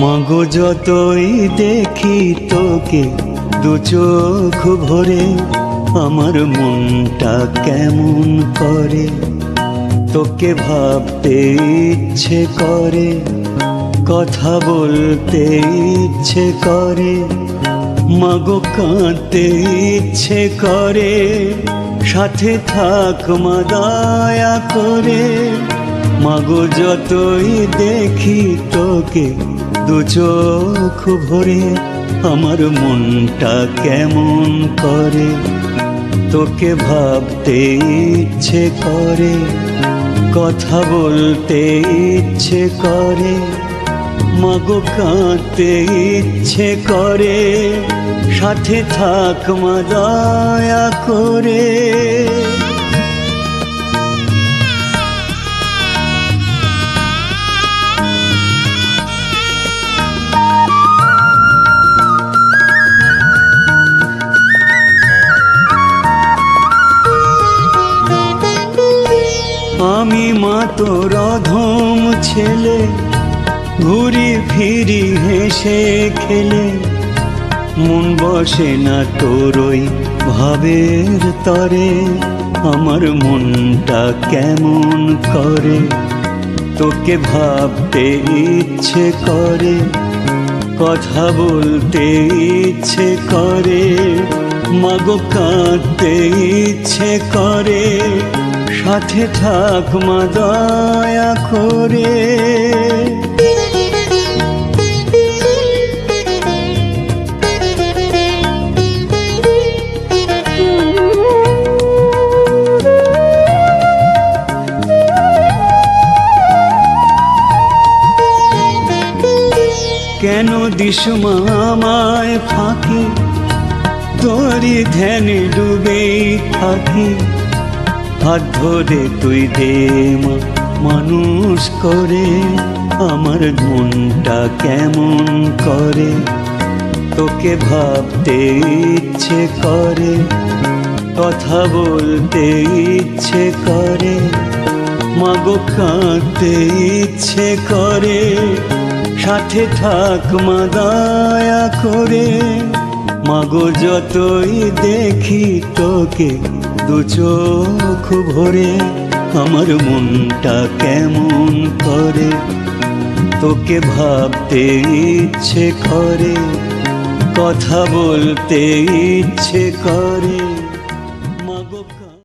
মাগো যতই দেখি তোকে, দু চোখ ভরে আমার মনটা কেমন করে? তোকে ভাবতে ইচ্ছে করে, কথা বলতে ইচ্ছে করে, মাগো কাঁদতে ইচ্ছে করে, সাথে থাক মা দয়া করে। মাগো যতই দেখি তোকে দু চোখ ভরে আমার মনটা কেমন করে? তোকে ভাবতে ইচ্ছে করে, কথা বলতে ইচ্ছে করে, মাগো কাঁদতে ইচ্ছে করে, সাথে থাক মা, দয়া করে। মা তোর অধম ছেলে, ঘুরি ফিরি হেসে খেলে। মন বসে না তোর ওই ভাবের তরে, আমার মনটা কেমন করে? তোকে ভাবতে ইচ্ছে করে, কথা বলতে ইচ্ছে করে, মাগো কাঁদতে ইচ্ছে করে। সাথে থাক মা দয়া করে। কেন দিসমা আমায় ফাঁকি? তোরই ধ্যানে ডুবেই থাকি। হাত ধরে তুই দে মা, মানুষ করে। আমার মনটা কেমন করে? তোকে ভাবতে ইচ্ছে করে, কথা বলতে ইচ্ছে করে। মাগো কাঁদতে ইচ্ছে করে, সাথে থাক মা, দয়া করে। মাগো যতই দেখি তোকে দু চোখ ভরে আমার মনটা কেমন করে? তোকে ভাবতে ইচ্ছে করে, কথা বলতে ইচ্ছে করে।